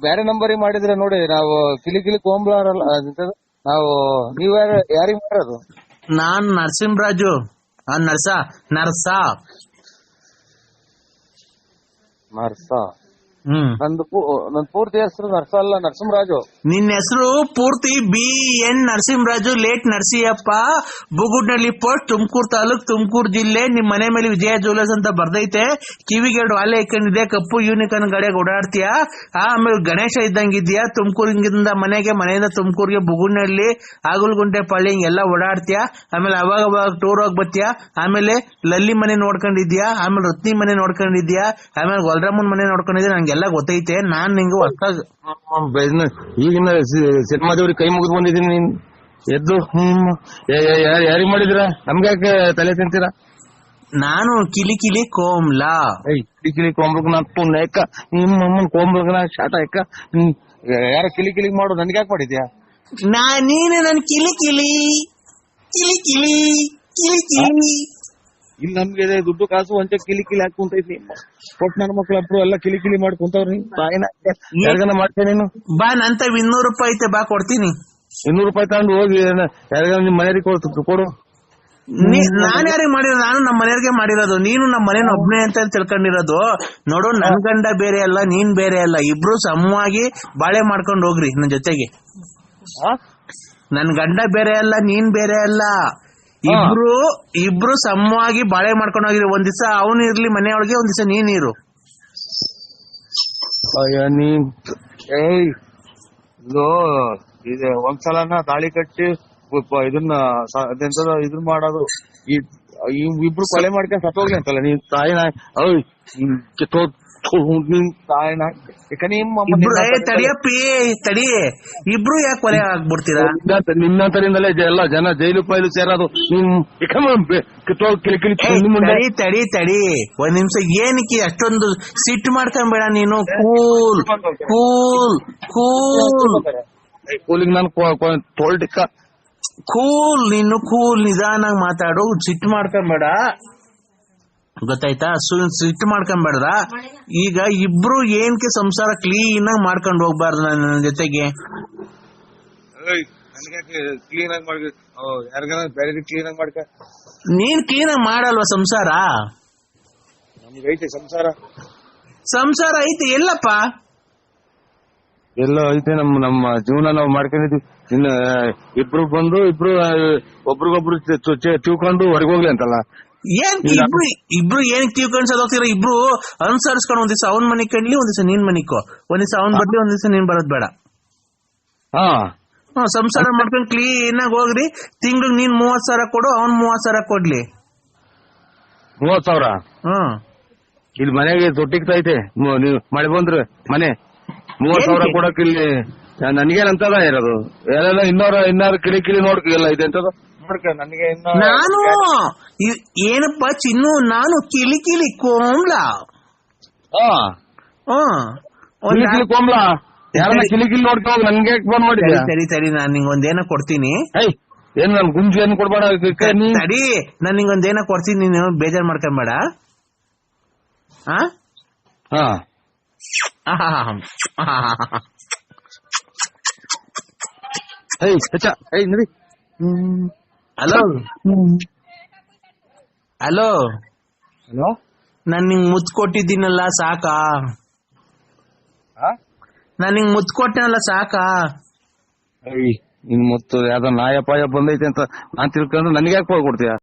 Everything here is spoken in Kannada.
ಬೇರೆ ನಂಬರಿಗೆ ಮಾಡಿದ್ರೆ ನೋಡಿ ನಾವು ಕಿಲಿ ಕಿಲಿ ಕೋಂಬ್ಲಾರಲ್ಲ ಅದಿರ್ತದೆ. ನಾವು ನೀವ್ ಯಾರು ಯಾರಿಗ್ ಮಾಡೋದು ನಾನ್ ನರಸಿಂಹರಾಜು. ಆ ನರ್ಸಾ ನರ್ಸ. ನರ್ಸ. ನಂದು ನನ್ ಪೂರ್ತಿ ಹೆಸರು ನರ್ಸಲ್ಲ ನರಸಿಂಹರಾಜು. ನಿನ್ನ ಹೆಸರು ಪೂರ್ತಿ B N Narasimharaju late Narasiyappa Bugudnalli post Tumakuru taluk Tumakuru ಜಿಲ್ಲೆ. ನಿಮ್ ಮನೆ ಮೇಲೆ ವಿಜಯ ಜುವೆಲರ್ಸ್ ಅಂತ ಬರ್ದೈತೆ. ಕಿವಿಗೆ ಎರಡು ವಾಲೆ ಇಕ್ಕಂಡಿದೆ ಕಪ್ಪು ಯೂನಿಕಾರ್ನ್ ಗಡೆಗೆ ಓಡಾಡ್ತೀಯಾ? ಆಮೇಲೆ ಗಣೇಶ ಇದ್ದಂಗಿದ್ಯಾ ತುಮಕೂರಿಂದ ಮನೆಗೆ ಮನೆಯಿಂದ ತುಮಕೂರಿಗೆ ಬುಗುಡ್ನಳ್ಳಿ ಆಗುಲ್ಗುಂಡೆ ಪಳ್ಳಿ ಎಲ್ಲ ಓಡಾಡ್ತೀಯಾ? ಆಮೇಲೆ ಅವಾಗ ಅವಾಗ ಟೂರ್ ಹೋಗಿ ಬರ್ತೀಯಾ? ಆಮೇಲೆ ಲಲ್ಲಿ ಮನೆ ನೋಡ್ಕೊಂಡಿದ್ಯಾ ಆಮೇಲೆ ರತ್ನಿ ಮನೆ ನೋಡ್ಕೊಂಡಿದ್ಯಾ ಆಮೇಲೆ ಗೊಲ್ರಮ್ಮನ್ ಮನೆ ನೋಡ್ಕೊಂಡಿದ್ಯಾ ನಂಗೆಲ್ಲ ಗೊತ್ತೈತೆ ನಾನ್ ನಿಂಗೆ ಹೊಸ ಈಗಿನ ಸಿನಿಮಾ ದೇವ್ರಿಗೆ ಕೈ ಮುಗಿದು ಬಂದಿದ್ದೀನಿ ನೀನ್. ಎದ್ದು ಹ್ಮ್ ಯಾರಿಗ್ ಮಾಡಿದ್ರ ನಮ್ಗೆ ಯಾಕೆ ತಲೆ ತಿಂತೀರಾ? ನಾನು ಕಿಲಿ ಕಿಲಿ ಕೋಮ್ಲಾ. ಕಿಲಿ ಕಿಲಿ ನಾ ಪುಣ್ಯ ಎಕ್ಕ ನಿಮ್ಮ ಅಮ್ಮನ್ ನಾ ಶಾಟ ಯಾರ ಕಿಲಿ ಕಿಲಿ ಮಾಡು ನನ್ಗೆ ಯಾಕೆ ಮಾಡಿದ್ಯಾ? ನಾ ನೀನು ನನ್ ಕಿಲಿ ಕಿಲಿ. ಕಿಲಿ ಕಿಲಿ ಕಿಲಿ ಕಿಲಿ. ಇಲ್ಲಿ ನಮ್ಗೆ ದುಡ್ಡು ಕಾಸು ಅಂತ ಕಿಲಿ ಕಿಲಿ ಹಾಕಿ ಕುಂತೈತಿ. ಕೊಟ್ ನನ್ನ ಮಕ್ಳು ಅಪ್ರು ಎಲ್ಲ ಕಿಲಿ ಕಿಲಿ ಮಾಡ್ಕೊಂತವ್ರಿ ಯಾರಿಗಾನ ಮಾಡ್ತೇನೆ ನೀನು? ಬಾ ನಂತ ಇನ್ನೂರು ರೂಪಾಯಿ ಐತೆ ಬಾ ಕೊಡ್ತೀನಿ. ಇನ್ನೂರು ರೂಪಾಯಿ ತಗೊಂಡು ಹೋಗಿ ಯಾರಿಗಾನ ನಿಮ್ ಮನೆಯವ್ರಿಗೆ ಕೊಡು ಕೊಡು. ನೀ- ನಾನ್ ಯಾರಿಗೆ ಮಾಡಿರೋದು? ನಾನು ನಮ್ಮ ಮನೆಯವ್ರಿಗೆ ಮಾಡಿರೋದು. ನೀನು ನಮ್ಮ ಮನೇನ ಒಬ್ನೇ ಅಂತ ತಿಳ್ಕೊಂಡಿರೋದು. ನೋಡು ನನ್ ಗಂಡ ಬೇರೆ ಅಲ್ಲ ನೀನ್ ಬೇರೆ ಅಲ್ಲ. ಇಬ್ರು ಸಮವಾಗಿ ಬಾಳೆ ಮಾಡ್ಕೊಂಡು ಹೋಗ್ರಿ ನನ್ ಜೊತೆಗೆ. ಆ? ನನ್ ಗಂಡ ಬೇರೆ ಅಲ್ಲ ನೀನ್ ಬೇರೆ ಅಲ್ಲ. ಇಬ್ರು ಇಬ್ರು ಸಮವಾಗಿ ಬಾಳೆ ಮಾಡ್ಕೊಂಡು ಹೋಗಿರಿ ಒಂದ್ ದಿವಸ ಅವನು ಇರ್ಲಿ ಮನೆಯೊಳಗೆ ಒಂದ್ ದಿವಸ ನೀನ್ ಇರು. ಅಯ್ಯ ನೀನ್ ಏಯ್ ಇದು ಒಂದ್ಸಲನ ತಾಳಿ ಕಟ್ಟಿ ಇದನ್ನ ಇದನ್ನ ಮಾಡೋದು. ಈ ಇಬ್ರು ಕೊಲೆ ಮಾಡ್ಕೊಂಡ್ ಸತ್ತೋಗ್ಲಿ ಅಂತಲ್ಲ ನೀನ್ ತಾಯಿನ ನೀನ್ ತಾಯಿನ ಯಾಕ ನಿಮ್ಮ ತಡಿಯಪ್ಪಿ ತಡಿ. ಇಬ್ರು ಯಾಕೆ ಕೊಲೆ ಆಗ್ಬಿಡ್ತೀರಾ? ನಿನ್ನ- ನಿನ್ನಂತರಿಂದಲೇ ಎಲ್ಲ ಜನ ಜೈಲು ಪೈಲು ಸೇರೋದು. ನಿಮ್ ತಡಿ ತಡಿ ತಡಿ. ಒಂದ್ ನಿಮಿಷ ಏನಕ್ಕೆ ಅಷ್ಟೊಂದು ಸಿಟ್ಟು ಮಾಡ್ಕೊಂಬೇಡ ನೀನು? Cool cool cool. ಕೂಲಿಗೆ ನಾನು ತೋಲ್ಟಿಕ್ಕ ಕೂಲ್ ನೀನು ಕೂಲ್ ನಿಧಾನಾಗ್ ಮಾತಾಡು ಸಿಟ್ಟು ಮಾಡ್ಕೊಂಬೇಡ ಗೊತ್ತಾಯ್ತಾ? ಸಿಟ್ಟು ಮಾಡ್ಕೊಂಬೇಡ್ದ ಈಗ ಇಬ್ರು ಏನ್ಕೆ ಸಂಸಾರ ಕ್ಲೀನ್ ಆಗಿ ಮಾಡ್ಕೊಂಡು ಹೋಗ್ಬಾರ್ದು ನನ್ನ ಜೊತೆಗೆ? ಕ್ಲೀನ್ ಆಗಿ ಮಾಡಿ ಯಾರಿಗಾನ ಬೇರೆ ಕ್ಲೀನ್ ಆಗಿ ಮಾಡ್ಕ? ನೀನ್ ಕ್ಲೀನ್ ಆಗಿ ಮಾಡಲ್ವಾ ಸಂಸಾರ? ಸಂಸಾರ. ಸಂಸಾರ ಐತೆ ಎಲ್ಲಪ್ಪ? ಎಲ್ಲ ಐತೆ ನಮ್ ನಮ್ಮ ಜೀವನ ನಾವು ಮಾಡ್ಕೊಂಡಿದ್ವಿ. ಇನ್ನ ಇಬ್ರು ಬಂದು ಇಬ್ರು ಒಬ್ರಿಗೊಬ್ರು ತಿಳ್ಕೊಂಡು ಹೊರಗೆ ಹೋಗ್ಲಿ ಅಂತಲ್ಲ. ಏನ್ ಇಬ್ರು ಇಬ್ರು ಏನ್ ತಿಳ್ಕೊಂಡ್ ಹೋಗ್ತೀರ? ಇಬ್ರು ಅನುಸರಿಸ್ಕೊಂಡು ಒಂದ್ ದಿವಸ ಅವ್ನ್ ಮನೆ ಕಡ್ಲಿ ಒಂದ್ ದಿವಸ ನೀನ್ ಮನಿಕೋ ಒಂದ್ ದಿವಸ ಅವ್ನ್ ಬರ್ಲಿ ಒಂದ್ ದಿವಸ ನೀನ್ ಬರೋದ್ ಬೇಡ. ಹಾ. ಸಂಸಾರ ಮಾಡ್ಕೊಂಡ್ ಕ್ಲೀನ್ ಆಗಿ ಹೋಗ್ರಿ. ತಿಂಗ್ಳಿಗೆ ನೀನ್ ಮೂವತ್ ಸಾವಿರ ಕೊಡು ಅವ್ನ್ ಮೂವತ್ ಸಾವಿರ ಕೊಡ್ಲಿ. ಮೂವತ್ ಸಾವಿರ? ಹ್ಮ್. ಇಲ್ಲಿ ಮನೆಗೆ ತೊಟ್ಟಿಗ್ತೈತೆ ಮಳೆ ಬಂದ್ರೆ ಮನೆ. ಮೂವತ್ ಸಾವಿರ ಏನಕ್ಕೆ? ಕೊಡಕ್ ಇಲ್ಲಿ ನನ್ಗೇನಂತದ ಇರೋದು. ಏನೆಲ್ಲ ಇನ್ನೂರ ಇನ್ನಾರು ಕಿಳಿ ಕಿಳಿ ನೋಡ್ಕಿಲ್ಲ ಇದೆ ಅಂತದ ನೋಡ್ಕ ನನಗೆ ಇನ್ನ ನಾನು ಏನಪ್ಪ ಚಿನ್ನು ನಾನು ಕಿಲಿ ಕಿಲಿ ಕೋಮ್ಲ? ಹಾ. ಹ್ಮ್ ಒಂದ್ ಕಿಲಿ ಕಿಲಿ ಕೊಂಬ್ಲ ಯಾರನ್ನ ಕಿಲಿ ಕಿಲಿ ನೋಡ್ಕ ನಂಗೆ ನನ್ಗೆ ಫೋನ್ ಸರಿ ಸರಿ ಸರಿ ನಾನ್ ನಿಂಗೊಂದೇನ ಕೊಡ್ತೀನಿ. ಏಯ್ ಏನ್ ನನ್ ಗುಂಜಿ ಏನ್ ಕೊಡ್ಬೇಡ ಸರಿ ನಾನು ನಿಂಗೊಂದೇನ ಕೊಡ್ತೀನಿ ನೀನು ಬೇಜಾರ್ ಮಾಡ್ಕೊಂಬೇಡ. ಆ? ಹಾ. ಏಯ್ ಹೆಚ್ಚ ಏಯ್ ನಡಿ ಹಲೋ ಹಲೋ ಹಲೋ ನಾನ್ ನಿಂಗ್ ಮುತ್ ಕೊಟ್ಟಿದ್ದೀನಲ್ಲ ಸಾಕಾ ನಾನ್ ನಿಂಗ್ ಮುತ್ ಕೊಟ್ಟನಲ್ಲ ಸಾಕಾ ನಿನ್ ಮುತ್ತು ಯಾವ್ದೋ ನಾಯ ಪಾಯ ಬಂದೈತೆ ಅಂತ ನಾನ್ ತಿಳ್ಕೊಂಡು ನನಗೆ ಯಾಕೆ ಕೊಡ್ತೀಯ